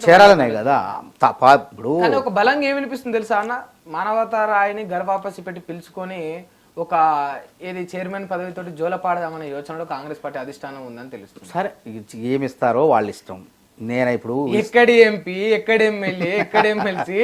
చేరాలనే కదా? ఇప్పుడు ఒక బలంగా ఏమి వినిపిస్తుంది తెలుసా అన్న? మానవతారాయని గర్భాపసి పెట్టి పిలుచుకొని ఒక ఏది చైర్మన్ పదవితోటి జోలపాడదామనే యోచనలో కాంగ్రెస్ పార్టీ అధిష్టానం ఉందని తెలుస్తుంది. సరే ఏమిస్తారో వాళ్ళ ఇష్టం నేను ఇప్పుడు ఎక్కడి ఎంపీ ఎక్కడి ఎమ్మెల్యే ఎక్కడి ఎమ్మెల్సీ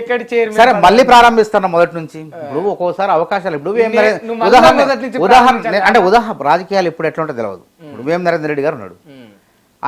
ఎక్కడి చైర్మన్ సరే మళ్ళీ ప్రారంభిస్తున్నా మొదటి నుంచి. ఇప్పుడు ఒక్కోసారి అవకాశాలు ఇప్పుడు ఉదాహరణ ఉదాహరణ. అంటే ఉదాహరణ రాజకీయాలు ఇప్పుడు ఎట్లా ఉంటుందో తెలియదు ఇప్పుడు వేం నరేంద్ర రెడ్డి గారు ఉన్నాడు.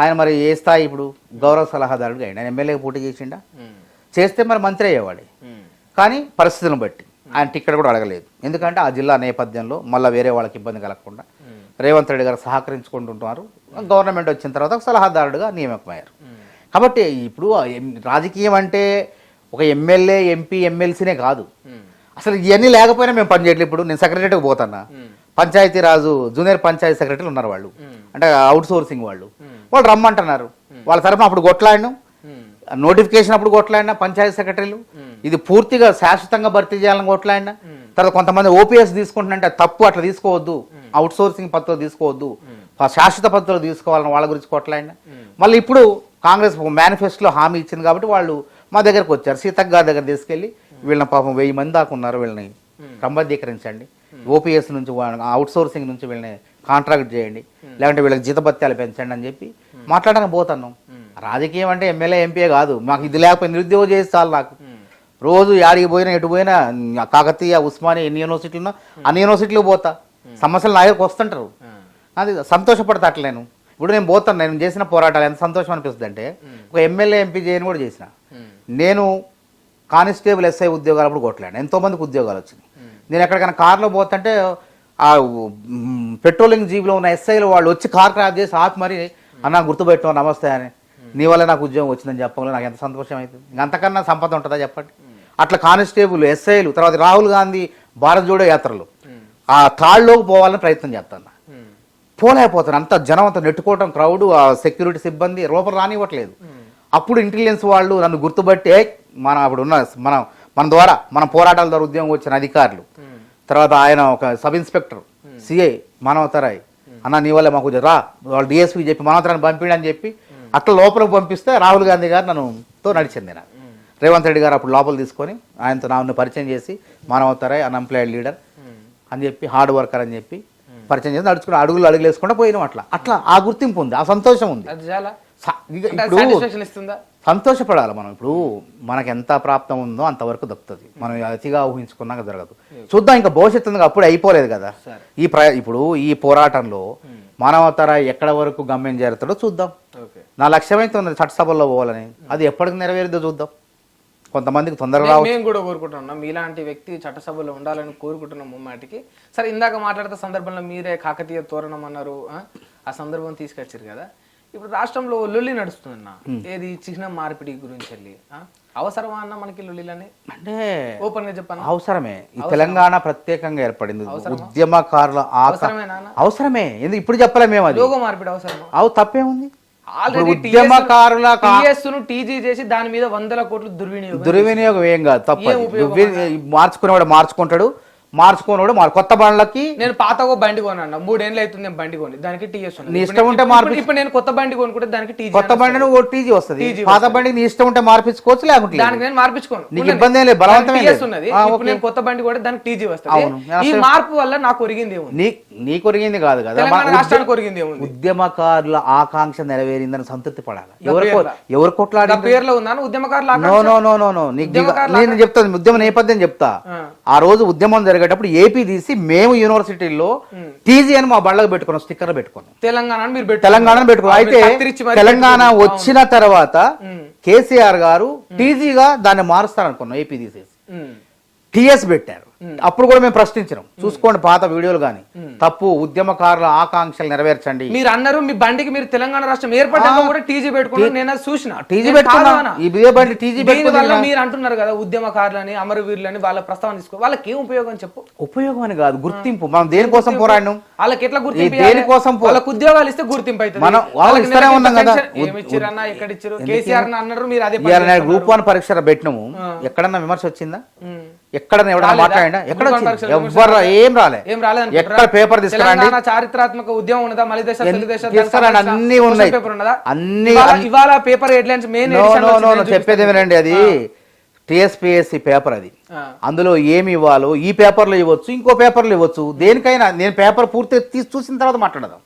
ఆయన మరి ఏ స్థాయి ఇప్పుడు గౌరవ సలహాదారుడుగా ఆయన ఎమ్మెల్యే పోటీ చేసిండా? చేస్తే మరి మంత్రి అయ్యేవాడే. కానీ పరిస్థితులను బట్టి. ఆయన టిక్కెట్ కూడా అడగలేదు. ఎందుకంటే ఆ జిల్లా నేపథ్యంలో మళ్ళీ వేరే వాళ్ళకి ఇబ్బంది కలగకుండా రేవంత్ రెడ్డి గారు సహకరించుకుంటుంటున్నారు గవర్నమెంట్ వచ్చిన తర్వాత ఒక సలహాదారుడుగా నియమకమయ్యారు. కాబట్టి ఇప్పుడు రాజకీయం అంటే ఒక ఎమ్మెల్యే ఎంపీ ఎమ్మెల్సీనే కాదు. అసలు ఇవన్నీ లేకపోయినా మేము పనిచేయట్లేదు ఇప్పుడు. నేను సెక్రటరీకి పోతున్నా ఉమ్, పంచాయతీ రాజు జూనియర్ పంచాయతీ సెక్రటరీలు ఉన్నారు వాళ్ళు. అంటే అవుట్ సోర్సింగ్ వాళ్ళు వాళ్ళు రమ్మంటున్నారు. వాళ్ళ తరఫున అప్పుడు కొట్లాడినాం. నోటిఫికేషన్ అప్పుడు కొట్లాడినా పంచాయతీ సెక్రటరీలు. ఇది పూర్తిగా శాశ్వతంగా భర్తీ చేయాలని కొట్లాడినా. తర్వాత కొంతమంది ఓపీఎస్ తీసుకుంటున్నంటే తప్పు అట్లా తీసుకోవద్దు. అవుట్ సోర్సింగ్ పద్ధతులు తీసుకోవద్దు. శాశ్వత పద్ధతులు తీసుకోవాలని వాళ్ళ గురించి కొట్లాడినా. మళ్ళీ ఇప్పుడు కాంగ్రెస్ మేనిఫెస్టోలో హామీ ఇచ్చింది కాబట్టి వాళ్ళు మా దగ్గరకు వచ్చారు. సీతక్ గారి దగ్గర తీసుకెళ్ళి వీళ్ళని పాపం వెయ్యి మంది దాకా ఉన్నారు. వీళ్ళని క్రమబద్ధీకరించండి ఓపీఎస్ నుంచి అవుట్ సోర్సింగ్ నుంచి వీళ్ళని కాంట్రాక్ట్ చేయండి. లేదంటే వీళ్ళకి జీతభత్యాలు పెంచండి అని చెప్పి మాట్లాడడానికి పోతున్నాం. రాజకీయం అంటే ఎమ్మెల్యే ఎంపీ కాదు. మాకు ఇది లేకపోతే నిరుద్యోగం చేసి చాలు నాకు. రోజు యాడికి పోయినా ఎటు పోయినా కాకతీయ ఉస్మానియా ఎన్ని యూనివర్సిటీలు ఉన్నా అన్ని యూనివర్సిటీలు పోతా. సమస్యలు నా దగ్గరకు వస్తుంటారు. అది సంతోషపడతా అట్లా నేను. ఇప్పుడు నేను పోతాను. నేను చేసిన పోరాటాలు ఎంత సంతోషం అనిపిస్తుంది అంటే ఒక ఎమ్మెల్యే ఎంపీ చేయని కూడా చేసిన. నేను కానిస్టేబుల్ ఎస్ఐ ఉద్యోగాలు అప్పుడు కొట్టలేను. ఎంతో మందికి ఉద్యోగాలు వచ్చినాయి. నేను ఎక్కడికైనా కార్లో పోతుంటే ఆ పెట్రోలింగ్ జీబులో ఉన్న ఎస్ఐలు వాళ్ళు వచ్చి కార్ క్రాప్ చేసి ఆపి మరి అన్న గుర్తుపెట్టావు నమస్తే అని. నీ వల్ల నాకు ఉద్యోగం వచ్చిందని చెప్పడంలో నాకు ఎంత సంతోషం అవుతుంది. అంతకన్నా సంపద ఉంటుందా చెప్పండి. అట్లా కానిస్టేబుల్ ఎస్ఐలు తర్వాత రాహుల్ గాంధీ భారత్ జోడో యాత్రలు. ఆ తాళ్ళలోకి పోవాలని ప్రయత్నం చేస్తాను పోలేకపోతాను. అంత జనం అంత నెట్టుకోవటం క్రౌడ్ ఆ సెక్యూరిటీ సిబ్బంది లోపల రానివ్వట్లేదు. అప్పుడు ఇంటెలిజెన్స్ వాళ్ళు నన్ను గుర్తుపట్టి "ఏయ్, మన అప్పుడు ఉన్న మన మన ద్వారా మన పోరాటాల ద్వారా ఉద్యోగం వచ్చిన అధికారులు తర్వాత ఆయన ఒక సబ్ ఇన్స్పెక్టర్ సిఐ మానవతరాయ్. అన్న నీ వల్ల మాకు రా వాళ్ళు డిఎస్పీ చెప్పి మానవతరాన్ని పంపిణీ అని చెప్పి అట్లా లోపలికి పంపిస్తే రాహుల్ గాంధీ గారు నన్ను తో నడిచింది ఉమ్, రేవంత్ రెడ్డి గారు అప్పుడు లోపల తీసుకొని ఆయనతో నన్ను పరిచయం చేసి మానవతరాయ్ అన్ఎంప్లాయిడ్ లీడర్ అని చెప్పి హార్డ్ వర్కర్ అని చెప్పి పరిచయం చేసి నడుచుకుని అడుగులు అడుగులు వేసుకుంటూ పోయినాం అట్లా. అట్లా ఆ గుర్తింపు ఉంది ఆ సంతోషం ఉంది. ఇప్పుడు సంతోషపడాలి మనం. ఇప్పుడు మనకు ఎంత ప్రాప్తం ఉందో అంతవరకు దక్కుతుంది. మనం అతిగా ఊహించుకున్నాక జరగదు. చూద్దాం ఇంకా భవిష్యత్తు ఉంది అప్పుడు అయిపోలేదు కదా. ఈ ప్ర ఇప్పుడు ఈ పోరాటంలో మానవతర ఎక్కడ వరకు గమ్యం చేరుతాడో చూద్దాం. నా లక్ష్యమైతే ఉన్నది చట్టసభల్లో పోవాలని? అది ఎప్పటికి నెరవేరుదో చూద్దాం. కొంతమందికి తొందరగా మేము కూడా కోరుకుంటున్నాం. మీలాంటి వ్యక్తి చట్టసభలో ఉండాలని కోరుకుంటున్నాం ముమ్మాటికి సరే ఇందాక మాట్లాడిన సందర్భంలో మీరే కాకతీయ తోరణం అన్నారు? ఆ? సందర్భం తీసుకొచ్చారు కదా. ఇప్పుడు రాష్ట్రంలో లొల్లి నడుస్తుందన్న. ఏది చిహ్నం మార్పిడి గురించి వెళ్ళి? అవసరమా అన్న మనకి లొల్లిలని అంటే ఓపెన్గా చెప్పాను? అవసరమే. ఈ తెలంగాణ ప్రత్యేకంగా ఏర్పడింది. ఉద్యమకారుల? అవసరమే. ఎందుకు ఇప్పుడు చెప్పలే మేము అది? లోగో మార్పిడి అవసరమా? అవు తప్పేముంది? ఉద్యమకారుల టీఎస్ను టీజీ చేసి దాని మీద వందల కోట్లు దుర్వినియోగం దుర్వినియోగం ఏం కాదు తప్ప మార్చుకునేవాడు మార్చుకుంటాడు. మార్చుకునేవాడు మార్- కొత్త బండ్లకి నేను పాతగో బండి కొన్నా మూడేళ్ళు అవుతుంది నేను బండి కొని. దానికి టీఎస్ నీ ఇష్టం ఉంటే మార్పి ఇప్పుడు నేను కొత్త బండి కొనుక్కుంటే దానికి టీజీ కొత్త బండి టీజీ వస్తుంది. పాత బండికి నీ ఇష్టం ఉంటే మార్పించుకోవచ్చు లేకుంటే. దానికి నేను మార్పించుకోను నీకు. ఇబ్బంది ఏం లేదు, బలవంతం దానికి ఏం TS లేదు. ఉన్నది ఇప్పుడు. నేను కొత్త బండి కూడా దానికి టీజీ వస్తుంది. ఈ మార్పు వల్ల నాకు ఒరిగింది ఏముంది? నీ నీ కొరిగింది కాదు కదా. రాష్ట్రానికి ఒరిగింది ఏముంది? ఉద్యమకారుల ఆకాంక్ష నెరవేరిందని సంతృప్తి పడాలి. ఎవరు. ఎవరు కొట్లాడి పేర్లో ఉందా? ఉద్యమకారుల నో నో నో నో నేను చెప్తాను. ఉద్యమ నేపథ్యం చెప్తా. ఆ. రోజు ఉద్యమం జరిగేటప్పుడు ఏపీ తీసి మేము యూనివర్సిటీల్లో టీజీ అని మా బళ్ళకు పెట్టుకున్నాం స్టిక్కర్ పెట్టుకున్నాం. తెలంగాణ మీరు తెలంగాణ పెట్టుకున్నాం. అయితే తెలంగాణ వచ్చిన తర్వాత. కేసీఆర్ గారు టీజీగా దాన్ని మారుస్తారనుకున్నాం ఏపీ తీసేసి. టీఎస్ పెట్టారు. అప్పుడు కూడా మేము ప్రశ్నించినాం. చూసుకోండి పాత వీడియోలు కానీ. తప్పు ఉద్యమకారుల ఆకాంక్షలు నెరవేర్చండి. మీరు అన్నారు మీ బండికి మీరు తెలంగాణ రాష్ట్రం ఏర్పడ్డాక కూడా టీజీ నేను చూసిన. టీజీ నేను పెట్టుకున్నా. కాదు అన్నా. ఈ ఇదే బండి టీజీ దీని పెట్టుకుని వల్ల మీరు అంటున్నారు కదా ఉద్యమకారులని అమరవీరులని వాళ్ళ ప్రస్తావన తీసుకో వాళ్ళకి ఏం ఉపయోగం చెప్పు? ఉపయోగం అని కాదు గుర్తింపు. మనం దేనికోసం పోరాడినాం? వాళ్ళకి ఎట్లా గుర్తింపు దేనికోసం వాళ్ళకి ఉద్యోగాలు ఇస్తే గుర్తింపు అవుతుంది. మనం- వాళ్ళకి ఇస్తూనే ఉన్నాం కదా. ఎక్కడ ఇచ్చారు కేసీఆర్ అన్నారు మీరు అదే. గ్రూప్ వన్ పరీక్ష పెట్టినాము. ఎక్కడన్నా విమర్శ వచ్చిందా. ఎక్కడ ఎవరైనా? మాట్లాడినా ఎక్కడ రాలేదా? ఏం రాలే. ఏం రాలేదు ఎక్కడ పేపర్ తీసుకురండి? చారిత్రాత్మక ఉద్యమం ఉన్నదా? మళ్ళీ దేశ తీసుకురండి, అన్నీ ఉన్నాయి. అన్నీ- ఇవాళ- పేపర్ హెడ్లైన్స్ మెయిన్ చెప్పేది వినండి అది. టిఎస్పిఎస్సి పేపర్ అది. అందులో ఏమి ఇవ్వాలో ఈ పేపర్లో ఇవ్వచ్చు ఇంకో పేపర్లో ఇవ్వచ్చు. దేనికైనా నేను పేపర్ పూర్తి తీసి చూసిన తర్వాత మాట్లాడదాం.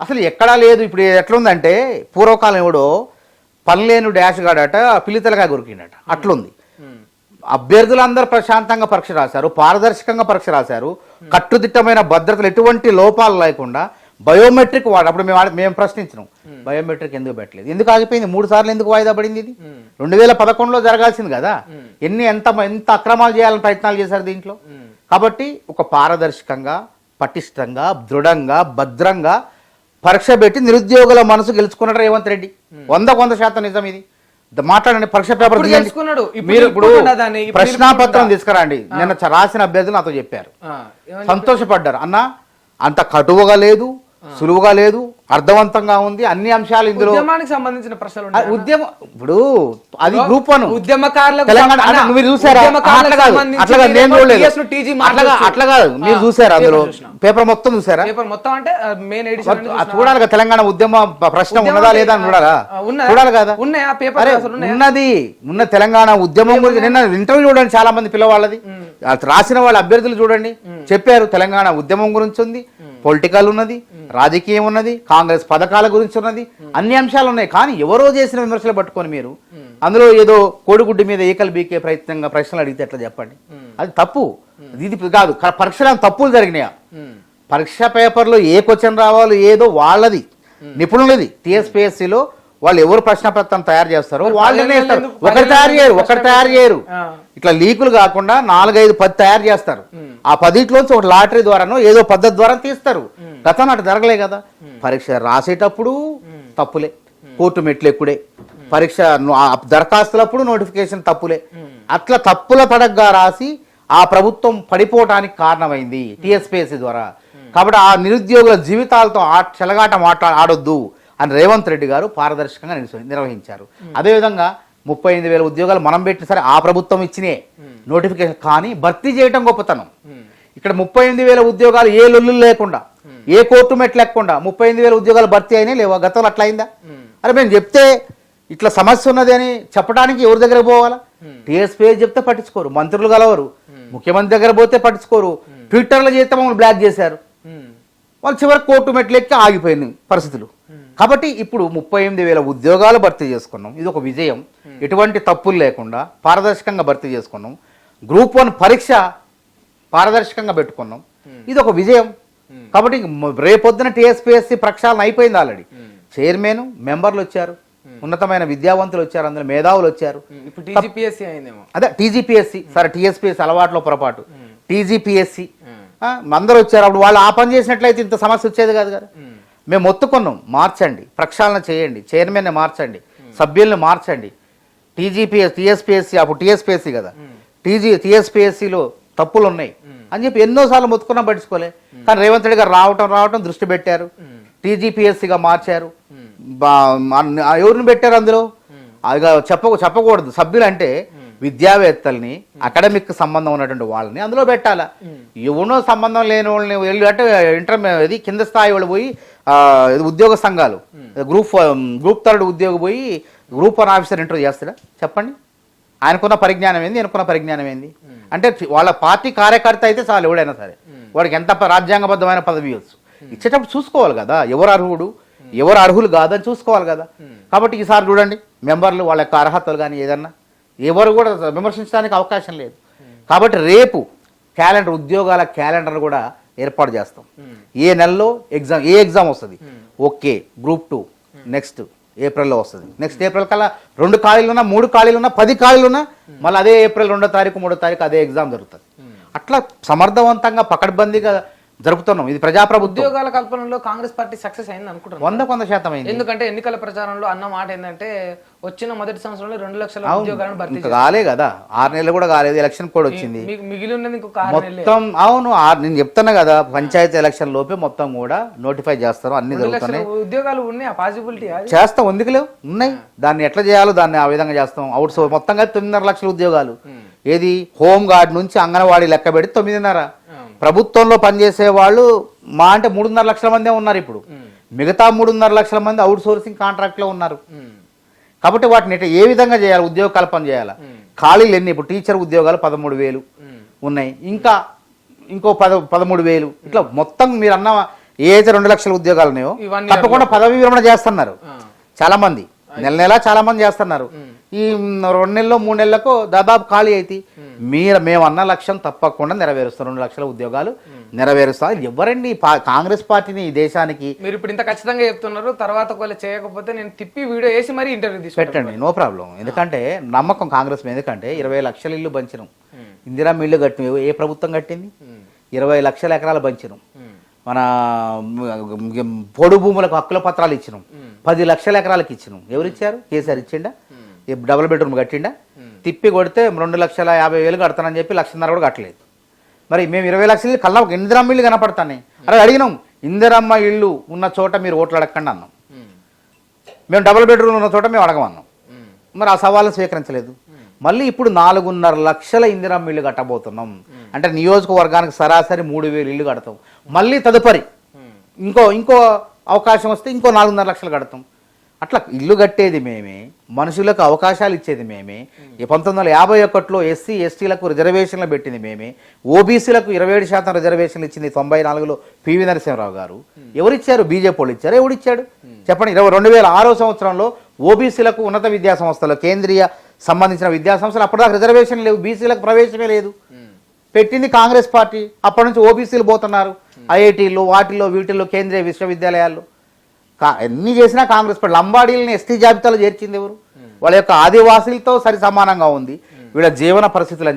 అసలు ఎక్కడా లేదు. ఇప్పుడు ఎట్లుందంటే పూర్వకాలం ఎవడో పనిలేను డాష్ గాడట పిల్లితలగా కొరికిండట అట్లుంది. అభ్యర్థులందరూ ప్రశాంతంగా పరీక్ష రాశారు పారదర్శకంగా పరీక్ష రాశారు. కట్టుదిట్టమైన భద్రతలు ఎటువంటి లోపాలు లేకుండా బయోమెట్రిక్ వాడు అప్పుడు మేము మేము ప్రశ్నించినాం. బయోమెట్రిక్ ఎందుకు పెట్టలేదు? ఎందుకు ఆగిపోయింది? మూడు సార్లు ఎందుకు వాయిదా పడింది ఇది? రెండు వేల పదకొండులో జరగాల్సింది కదా. ఎన్ని ఎంత ఎంత అక్రమాలు చేయాలని ప్రయత్నాలు చేశారు దీంట్లో? కాబట్టి ఒక పారదర్శకంగా పటిష్టంగా దృఢంగా భద్రంగా పరీక్ష పెట్టి నిరుద్యోగుల మనసు గెలుచుకున్నాడు రేవంత్ రెడ్డి. వంద శాతం నిజం ఇది. మాట్లాడండి పరీక్ష పేపర్ మీరు ఇప్పుడు ప్రశ్నాపత్రం. తీసుకురండి. నిన్న రాసిన అభ్యర్థులు నాతో చెప్పారు. సంతోషపడ్డారు. అన్న అంత కటువుగా లేదు సులువుగా లేదు. అర్థవంతంగా ఉంది అన్ని అంశాలు ఇందులో ఉద్యమానికి సంబంధించిన ప్రశ్నలు? ఉద్యమం ఇప్పుడు అది గ్రూప్ వన్. ఉద్యమకారులకు తెలంగాణ మీరు చూసారా? అట్లా కాదు అట్లా నేను చూడలేదు. అట్లా. అట్లా మీరు చూసారా అందులో? పేపర్ మొత్తం చూసారా? పేపర్ మొత్తం అంటే మెయిన్ ఎడిషన్? చూడాలి కదా తెలంగాణ ఉద్యమ ప్రశ్న ఉన్నదా లేదా అని చూడాలా? చూడాలి కదా? ఉన్నాయా? పేపర్? ఉన్నది ఉన్న తెలంగాణ ఉద్యమం గురించి నిన్న ఇంటర్వ్యూ చూడండి చాలా మంది పిల్లవాళ్ళది రాసిన వాళ్ళ అభ్యర్థులు చూడండి. చెప్పారు తెలంగాణ ఉద్యమం గురించి ఉంది పొలిటికల్ ఉన్నది రాజకీయం ఉన్నది కాంగ్రెస్ పథకాల గురించి ఉన్నది అన్ని అంశాలు ఉన్నాయి. కానీ ఎవరో చేసిన విమర్శలు పట్టుకొని మీరు అందులో ఏదో కోడిగుడ్డు మీద ఏకలు బీకే ప్రయత్నంగా ప్రశ్నలు అడిగితే ఎట్లా చెప్పండి? అది తప్పు. ఇది కాదు. పరీక్షలో తప్పులు జరిగినాయా. పరీక్ష పేపర్లో ఏ క్వశ్చన్ రావాలో ఏదో వాళ్ళది. నిపుణులది టీఎస్పీఎస్సీలో వాళ్ళు ఎవరు ప్రశ్న పత్రం తయారు చేస్తారో వాళ్ళు ఒకరు తయారు చేయరు ఒకరు తయారు చేయరు. ఇట్లా లీకులు కాకుండా నాలుగైదు పది తయారు చేస్తారు. ఆ పదిట్లోంచి ఒక లాటరీ ద్వారానో ఏదో పద్ధతి ద్వారా తీస్తారు. గతంలో అటు జరగలే కదా. పరీక్ష రాసేటప్పుడు తప్పులే. కోర్టు మెట్లు ఎక్కుడే పరీక్ష దరఖాస్తులప్పుడు నోటిఫికేషన్ తప్పులే. అట్లా తప్పుల తడగ్గా రాసి ఆ ప్రభుత్వం పడిపోవటానికి కారణమైంది టిఎస్పిఎస్సి ద్వారా. కాబట్టి ఆ నిరుద్యోగుల జీవితాలతో ఆ చెలగాట మాట్లా ఆడొద్దు అని రేవంత్ రెడ్డి గారు పారదర్శకంగా నిర్వ- నిర్వహించారు. అదేవిధంగా ముప్పై ఎనిమిది వేల ఉద్యోగాలు మనం పెట్టిన సరే ఆ ప్రభుత్వం ఇచ్చినే నోటిఫికేషన్. కానీ భర్తీ చేయటం గొప్పతనం. ఇక్కడ ముప్పై ఎనిమిది వేల ఉద్యోగాలు ఏ లొల్లు లేకుండా ఏ కోర్టు మెట్లు లేకుండా ముప్పై ఎనిమిది వేల ఉద్యోగాలు భర్తీ అయినాయి లేవా? గతంలో అట్లా అయిందా అరే మేము చెప్తే ఇట్లా సమస్య ఉన్నది అని చెప్పడానికి ఎవరి దగ్గర పోవాలా? టీఎస్పీ చెప్తే పట్టించుకోరు మంత్రులు గలవరు ముఖ్యమంత్రి దగ్గర పోతే పట్టించుకోరు. ట్విట్టర్లో చేస్తే మమ్మల్ని బ్లాక్ చేశారు. వాళ్ళు చివరికి కోర్టు మెట్లు ఎక్కి ఆగిపోయిన పరిస్థితులు. కాబట్టి ఇప్పుడు ముప్పై ఎనిమిది వేల ఉద్యోగాలు భర్తీ చేసుకున్నాం. ఇది ఒక విజయం. ఎటువంటి తప్పులు లేకుండా పారదర్శకంగా భర్తీ చేసుకున్నాం. గ్రూప్ వన్ పరీక్ష పారదర్శకంగా పెట్టుకున్నాం. ఇది ఒక విజయం. కాబట్టి రేపొద్దున టీఎస్పీఎస్సీ ప్రక్షాళన అయిపోయింది ఆల్రెడీ. చైర్మన్ మెంబర్లు వచ్చారు. ఉన్నతమైన విద్యావంతులు వచ్చారు. అందులో మేధావులు వచ్చారు. ఇప్పుడు టీజీపీఎస్సీ అయిందేమో. అదే టీజీపీఎస్సీ. సరే టీఎస్పీఎస్సీ అలవాట్లో పొరపాటు. టీజీపీఎస్సీ. అందరూ వచ్చారు. అప్పుడు వాళ్ళు ఆ పని చేసినట్లయితే ఇంత సమస్య వచ్చేది కాదు కదా. మేము మొత్తుకున్నాం. మార్చండి. ప్రక్షాళన చేయండి. చైర్మన్ని మార్చండి. సభ్యుల్ని మార్చండి. టీజీపీఎస్ టీఎస్పీఎస్సీ అప్పుడు టీఎస్పీఎస్సీ కదా. టీజీ టీఎస్పీఎస్సీలో తప్పులు ఉన్నాయి అని చెప్పి ఎన్నోసార్లు మొత్తుకున్నా పట్టించుకోలే. కానీ రేవంత్ రెడ్డి గారు రావటం రావటం దృష్టి పెట్టారు. టీజీపీఎస్సీగా మార్చారు. ఎవరిని పెట్టారు అందులో? అది చెప్ప చెప్పకూడదు. సభ్యులు అంటే విద్యావేత్తల్ని అకాడమిక్ సంబంధం ఉన్నటువంటి వాళ్ళని అందులో పెట్టాలా? ఎవనో సంబంధం లేని వాళ్ళని వెళ్ళి అంటే ఇంటర్ ఇది కింద స్థాయి వాళ్ళు పోయి ఉద్యోగ సంఘాలు. గ్రూప్ గ్రూప్ థర్డ్ ఉద్యోగి పోయి గ్రూప్ వన్ ఆఫీసర్ ఇంటర్వ్యూ చేస్తాడా? చెప్పండి. ఆయనకున్న పరిజ్ఞానం ఏంది? ఆయనకున్న పరిజ్ఞానం ఏంది? అంటే వాళ్ళ పార్టీ కార్యకర్త అయితే చాలు ఎవడైనా సరే. వాడికి ఎంత రాజ్యాంగబద్ధమైన పదవి ఇవ్వచ్చు. ఇచ్చేటప్పుడు చూసుకోవాలి కదా ఎవరు అర్హుడు? ఎవరు అర్హులు కాదని చూసుకోవాలి కదా. కాబట్టి ఈసారి చూడండి మెంబర్లు వాళ్ళ యొక్క అర్హతలు కానీ ఏదన్నా. ఎవరు కూడా విమర్శించడానికి అవకాశం లేదు. కాబట్టి రేపు క్యాలెండర్ ఉద్యోగాల క్యాలెండర్ కూడా ఏర్పాటు చేస్తాం. ఏ నెలలో ఎగ్జామ్ ఏ ఎగ్జామ్ వస్తుంది? Okay group two. నెక్స్ట్ ఏప్రిల్లో వస్తుంది. నెక్స్ట్ ఏప్రిల్ కల్లా రెండు ఖాళీలున్నా మూడు ఖాళీలున్నా పది ఖాళీలున్నా మళ్ళీ అదే ఏప్రిల్ రెండో తారీఖు మూడో తారీఖు అదే ఎగ్జామ్ జరుగుతుంది. అట్లా సమర్థవంతంగా పకడ్బందీగా జరుపుతున్నాం. ఇది ప్రజాప్రభుత్వం. ఉద్యోగాల కల్పనలో కాంగ్రెస్ పార్టీ సక్సెస్ అయింది అనుకుంటున్నాను. వంద కొంత శాతం అయింది. ఎందుకంటే ఎన్నికల ప్రచారంలో అన్న మాట ఏంటంటే వచ్చిన మొదటి సంవత్సరంలో రెండు లక్షల ఉద్యోగాలను భర్తీ కాలే కదా. ఆరు నెలలు కూడా కాలేదు. ఎలక్షన్ కోడ్ వచ్చింది. మీకు మిగిలి ఉన్నది ఇంకొక మొత్తం అవును నేను చెప్తున్నా కదా పంచాయతీ ఎలక్షన్ లోపే మొత్తం కూడా నోటిఫై చేస్తారు. అన్ని జరుగుతున్నాయి. ఉద్యోగాలు ఉన్నాయి పాసిబిలిటీ చేస్తాం ఎందుకు లేవు ఉన్నాయి. దాన్ని ఎట్లా చేయాలో దాన్ని ఆ విధంగా చేస్తాం. అవుట్ సోర్స్ మొత్తం కలిపి తొమ్మిదిన్నర లక్షల ఉద్యోగాలు. ఏది? హోమ్ గార్డ్ నుంచి అంగన్వాడీ లెక్క పెడితే తొమ్మిదిన్నర. ప్రభుత్వంలో పనిచేసే వాళ్ళు మా అంటే మూడున్నర లక్షల మందే ఉన్నారు ఇప్పుడు. మిగతా మూడున్నర లక్షల మంది అవుట్ సోర్సింగ్ కాంట్రాక్ట్లో ఉన్నారు. కాబట్టి వాటిని ఏ విధంగా చేయాలి ఉద్యోగ కల్పన చేయాలి? ఖాళీలు ఎన్ని? ఇప్పుడు టీచర్ ఉద్యోగాలు పదమూడు వేలు. ఉన్నాయి. ఇంకా ఇంకో పద పదమూడు వేలు. ఇట్లా మొత్తం మీరు అన్న ఏ అయితే రెండు లక్షల ఉద్యోగాలు ఉన్నాయో తప్పకుండా పదవి విరమణ చేస్తున్నారు. చాలా మంది నెల నెల చాలా మంది చేస్తున్నారు ఈ రెండు నెలలు మూడు నెలలకు దాదాపు ఖాళీ అయితే. మీరు మేము అన్న లక్ష్యం తప్పకుండా నెరవేరుస్తాం. రెండు లక్షల ఉద్యోగాలు నెరవేరుస్తాం ఎవరండి? కాంగ్రెస్ పార్టీని ఈ దేశానికి మీరు ఇప్పుడు ఇంత ఖచ్చితంగా చెప్తున్నారు. తర్వాత ఒకవేళ చేయకపోతే నేను తిప్పి వీడియో వేసి మరీ ఇంటర్వ్యూ తీసుకుంటాను. పెట్టండి నో ప్రాబ్లం. ఎందుకంటే నమ్మకం కాంగ్రెస్ మీద. ఎందుకంటే ఇరవై లక్షల ఇల్లు పంచినాం ఇందిరా ఇల్లు కట్టిన ఏ ప్రభుత్వం కట్టింది? ఇరవై లక్షల ఎకరాలు పంచినాం మన పొడు భూములకు హక్కుల పత్రాలు ఇచ్చినాం. పది లక్షల ఎకరాలకు ఇచ్చినాం. ఎవరు ఇచ్చారు కేసీఆర్ ఇచ్చిండా? ఈ డబుల్ బెడ్రూమ్ కట్టిండా? తిప్పి కొడితే రెండు లక్షల యాభై వేలు కడతానని చెప్పి లక్షన్నర కూడా కట్టలేదు. మరి మేము ఇరవై లక్షలు కల్లా ఇందిరమ్మ ఇల్లు కనపడతానే. అరే అడిగినాం ఇందిరమ్మ ఇల్లు ఉన్న చోట మీరు ఓట్లు అడగండి అన్నాం. మేము. డబుల్ బెడ్రూమ్ ఉన్న చోట మేము అడగమన్నాం మరి ఆ సవాళ్ళను స్వీకరించలేదు. మళ్ళీ ఇప్పుడు నాలుగున్నర లక్షల ఇందిరమ్మ ఇల్లు కట్టబోతున్నాం. అంటే నియోజకవర్గానికి సరాసరి మూడు వేలు ఇల్లు కడతాం. మళ్ళీ తదుపరి ఇంకో ఇంకో అవకాశం వస్తే ఇంకో నాలుగున్నర లక్షలు కడతాం. అట్లా ఇల్లు కట్టేది మేమే మనుషులకు అవకాశాలు ఇచ్చేది మేమే. ఈ పంతొమ్మిది వందల యాభై ఒకటిలో ఎస్సీ ఎస్టీలకు రిజర్వేషన్లు పెట్టింది మేమే. ఓబీసీలకు ఇరవై ఏడు శాతం రిజర్వేషన్లు ఇచ్చింది తొంభై నాలుగులో పివి నరసింహరావు గారు. ఎవరిచ్చారు? బీజేపీ వాళ్ళు ఇచ్చారు ఎవడిచ్చాడు చెప్పండి. ఇరవై రెండు వేల ఆరో సంవత్సరంలో ఓబీసీలకు ఉన్నత విద్యా సంస్థలు కేంద్రీయ సంబంధించిన విద్యా సంస్థలు అప్పటిదాకా రిజర్వేషన్ లేవు. బీసీలకు ప్రవేశమే లేదు. పెట్టింది కాంగ్రెస్ పార్టీ. అప్పటి నుంచి ఓబీసీలు పోతున్నారు. ఐఐటీలు వాటిల్లో వీటిల్లో కేంద్రీయ విశ్వవిద్యాలయాల్లో. ఎన్ని చేసినా కాంగ్రెస్ పార్టీ లంబాడీలని ఎస్టీ జాబితాలో చేర్చింది ఎవరు? వాళ్ళ యొక్క ఆదివాసీలతో సరి సమానంగా ఉంది. వీళ్ళ జీవన పరిస్థితులు